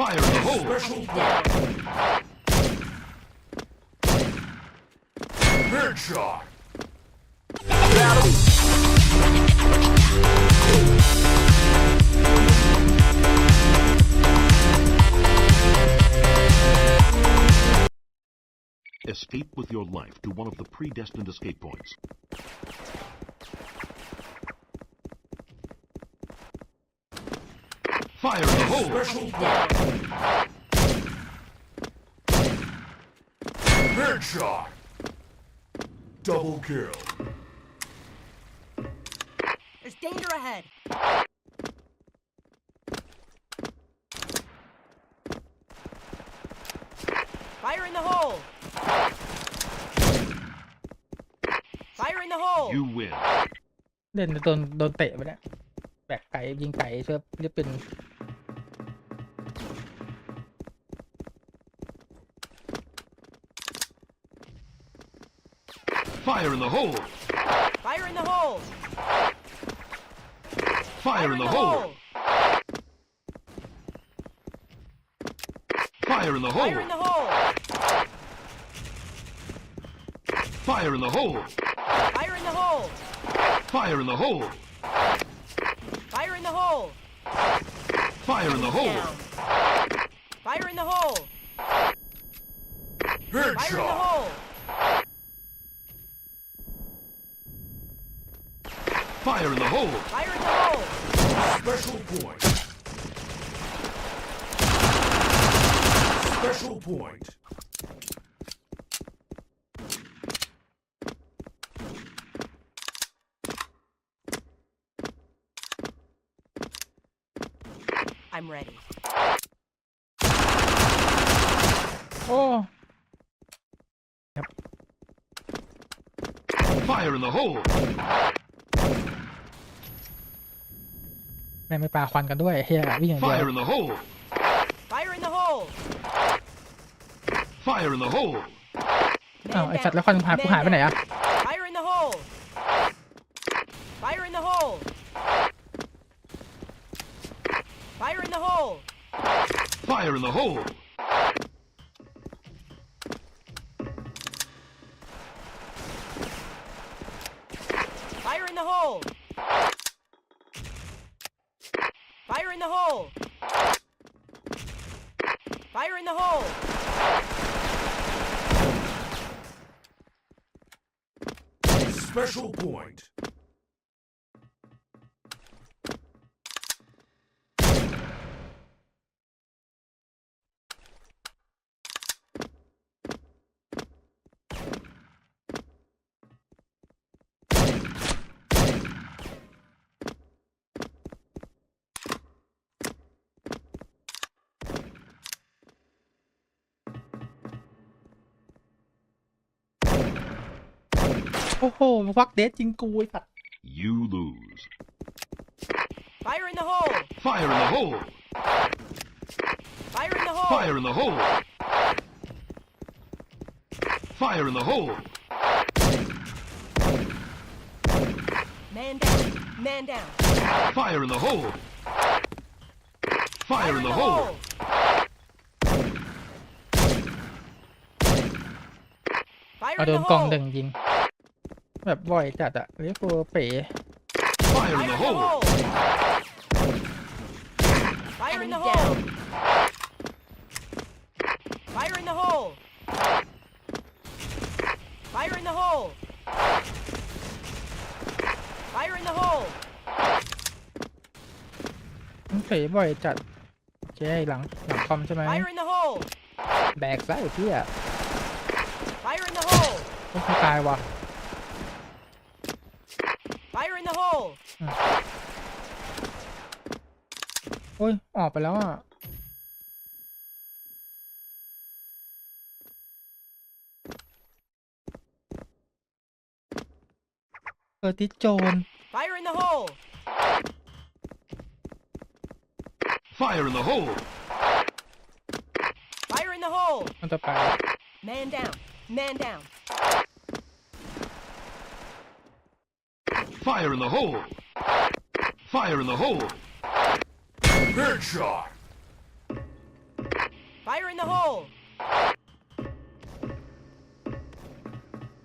Fire hole! Special headshot. Escape with your life to one of the predestined escape points. Fire in the hole! Special Down. headshot. Double kill. There's danger ahead. Fire in the hole. Fire in the hole. You win. เล่นโดนโดนเตะไปเนี่ยแบกไก่ยิงไก่เชื่อเรียกเป็น Fire in the hole! Fire in the hole. Fire in the hole! Fire in the hole! Fire in the hole! hole. Fire in the hole! Fire in the hole. Fire in the hole! Fire in the hole. Fire in the hole! Fire in the hole. Fire in the hole. Fire in the hole! Fire in the hole. Special point. Special point. I'm ready. โอ้ Fire in the hole! แม่งไม่ปาควันกันด้วยเฮียวิ่งอย่างเดียว Fire in the hole! Fire in the hole. Fire in the hole! อ้าว Man ไอสัตว์แล้ว down. ควันหายกูหายไปไหนอะ Fire in the hole. Fire in the hole. Fire in the hole. Fire in the hole! Special point. โอ้โหวักเดทจริงกูไอสัตว์ You lose. Fire in the hole. Fire in the hole! Fire in the hole. Fire in the hole! Fire in the hole! Man down. Man down. Fire in the hole! Fire in the hole! Fire เอา in โด the นกล่อง hole. หนึ่งยิง แบบบ่อยจัดอะเรียกตัวเป๋ Fire in Fire the in the hole! hole. Fire in the hole. Fire in the hole. Fire in the hole. Fire in the hole. มันเป๋บ่อยจัดโอเคหลังหลังคอมใช่ไหม Fire in the hole. แบกซะไอ้เหี้ย Fire in the hole. ต้องตายว่ะ Fire in the hole. โอ้ย ออกไปแล้วอะ เออติดโจร Fire in the hole. Fire in the hole! Fire in the hole. มันจะไป Man down. Man down. Fire in the hole! Fire in the hole! Headshot. Fire in the hole!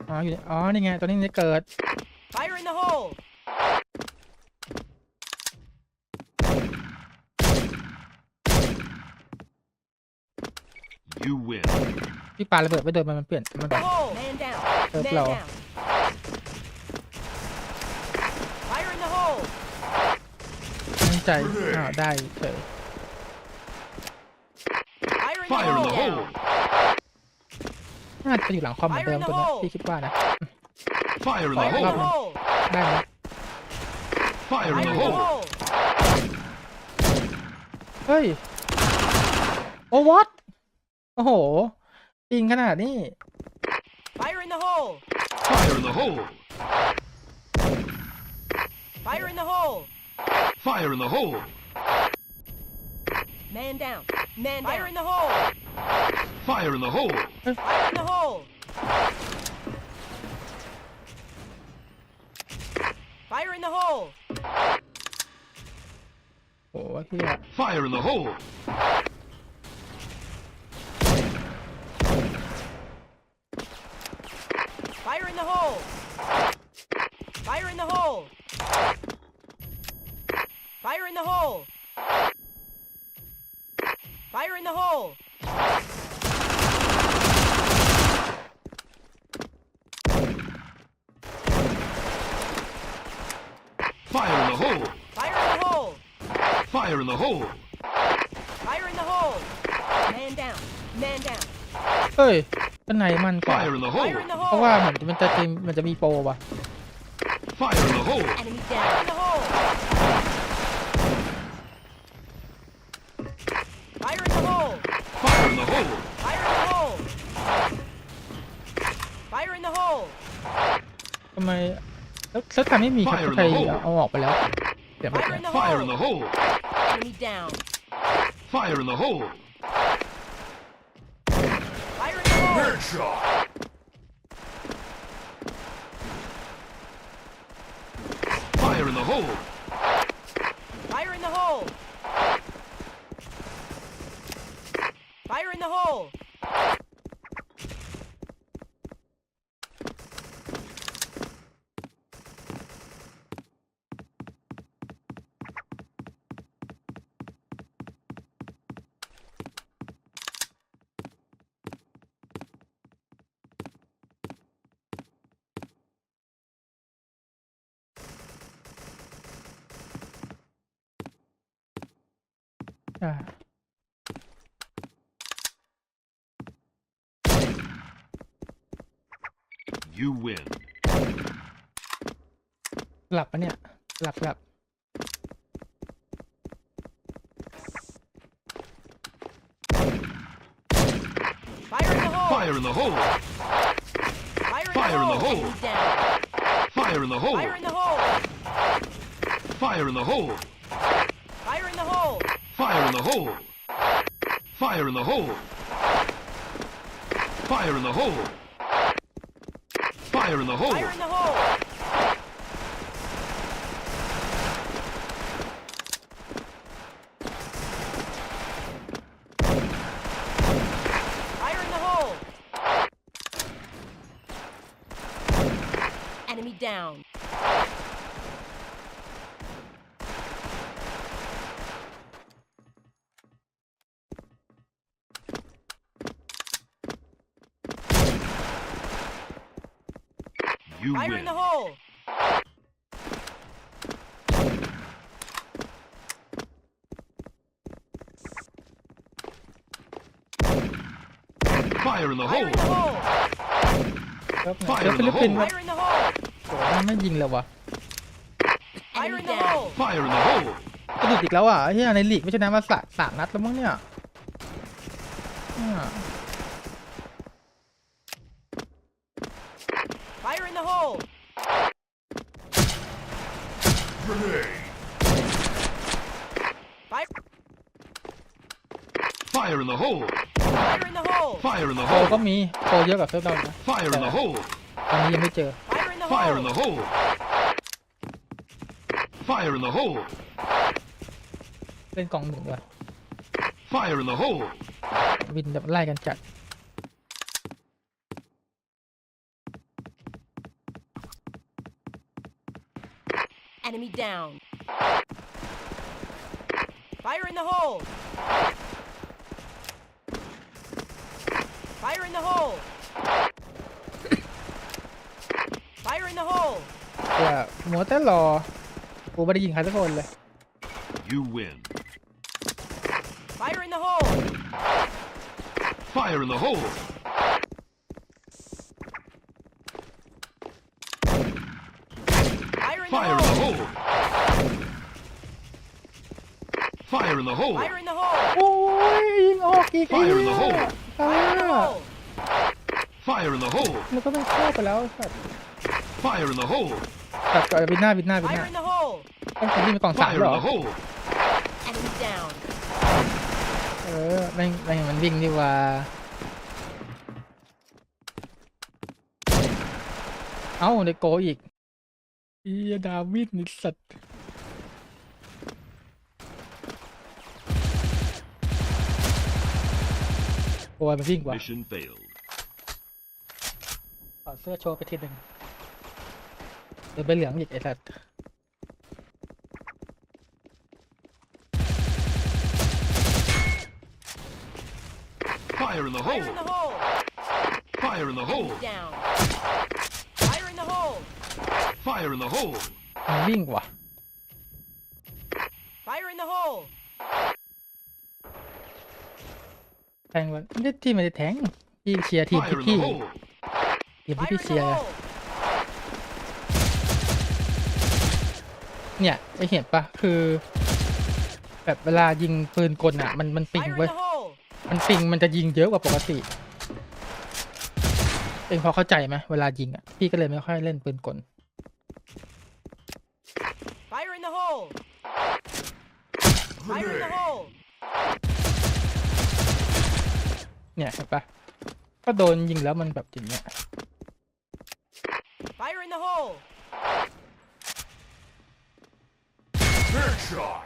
อ๋ออยู่ในอ๋อ นี่ไง ตัวนี้มันจะเกิด Fire in the hole! You win. พี่ปาระเบิดไปโดนมันมันเปลี่ยนมัน The hole! Man down! Up Man low. down! ใจอ้าวได้เฉย Fire in the Fire in the hole! hole. น่าจะอยู่หลังคอมเหมือนเดิมตัวเนี้ยพี่คิดว่านะ Fire in the Fire in the hole. hole! ได้ไหม Fire in Fire the in the hole. hole! เฮ้ย โอ้วัดโอ้โหจริงขนาดนี้ Fire in the hole! Fire in the hole. Fire in the hole! Fire in the hole! Man down. Man Fire down. in the hole! Fire in the hole! Fire in the hole! Fire in the hole! Oh, I think Fire in the hole! Fire in the hole! Fire in the hole! Fire in the hole! Fire in the hole! Fire in the hole. Fire in the hole! Fire in the hole. Fire in the hole! Man down! Man down! เฮ้ยข้างในมันกว่า Fire in the Fire hole. in the เพราะว่า hole! เหมือนมันจะมีมันจะมีโปรว่ะ Fire in the hole. Enemy down! Fire in the hole! Fire in the hole! Fire in the hole. Fire in the hole! Fire in the hole! ทำไมแล้วแล้วทำไม่มีครับ Fire in ใคร the hole เอาออกไปแล้วเปลี่ยนไป Fire แล้ว in the Fire in the hole! hole. Enemy down! Fire in the hole. Fire in the hole! Headshot. Fire in the hole. อ่า You win. หลับปะเนี่ย หลับหลับ Fire in the hole! Fire in the hole. Fire in Fire in the the hole! hole. Enemy down! Fire in the hole. Fire in the hole! Fire in the hole. Fire in the hole. Fire in the hole. Fire in the hole. Fire in the hole. Fire in the hole! Down! You Fire win. in the hole! Fire in the Fire hole. in the hole! เซิร์ฟไหน Fire เซิร์ฟ in ฟิ the ลิปปินส์ hole วะ Fire in the hole! โอ้มันไม่ยิงเลยวะ Fire Enemy in the down! hole! Fire in the hole. กระดุดอีกแล้วอะเฮียในลีกไม่ชนะมาสะสามนัดแล้วมั้งเนี่ยอ่า Fire in the hole. Fire in the hole! Fire in the โปรก็ hole. มีโปรเยอะกว่าเซิร์ฟเรานะ Fire in the hole. ตอนนี้ยังไม่เจอ Fire in the Fire in the hole! hole. Fire in the hole. เล่นกองหนึ่งด้วย Fire in the hole. วินแบบไล่กันจัด Enemy down. Fire in the hole. Fire in the hole. Fire in the hole. อย่ามัวแต่รอ กูไม่ได้ยิงใครสักคนเลย You win. Fire in the hole. Fire in the hole! Fire in the Fire in the hole. hole! Fire in the hole! Fire in the hole. โอ้ยยิงออกอีกไอ้ Fire in เหี้ the ย hole อ่า Fire in the hole. Fire in the hole! มันก็ไม่เข้าไปแล้วสัตว์ Fire in the hole! ตัดก่อนบินหน้าบินหน้าบินห Fire น้า in the hole. ไอ้คนที่มีกล่องสาม Fire เหร in อ the hole! Enemy down. เออแม่งแม่งมันวิ่งดีกว่า เอ้าในโกอีก อียดาวิดนี่สัตว์ โอ้ยมันวิ่งกว่า Mission failed. ถอดเสื้อโชว์ไปทีหนึ่งเดี๋ยวไปเหลืองอีกไอ้สัตว์ Fire in the Fire in the hole! hole. Fire in the hole! Down. Fire in the hole. Fire in the hole! มันวิ่งกว่า Fire in the hole. แทงมันไม่ได้ที่ไม่ได้แทงพี่เชียร์ทีม Fire ที่ in พี่ the hole! ทีมที่ Fire พี่ in เชีย the ร์ hole. เนี่ยไอเห็นปะคือ แบบเวลายิงปืนกลอะ มันมันปิง Fire in เว้ย the hole. มันปิงมันจะยิงเยอะกว่าปกติเองพอเข้าใจไหมเวลายิงอะพี่ก็เลยไม่ค่อยเล่นปืนกล เนี่ยเห็นปะก็โดนยิงแล้วมันแบบอย่างเงี้ย Fire in the hole. Headshot.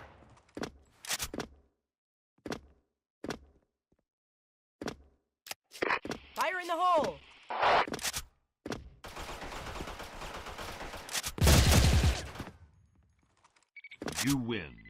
Fire in the hole. You win.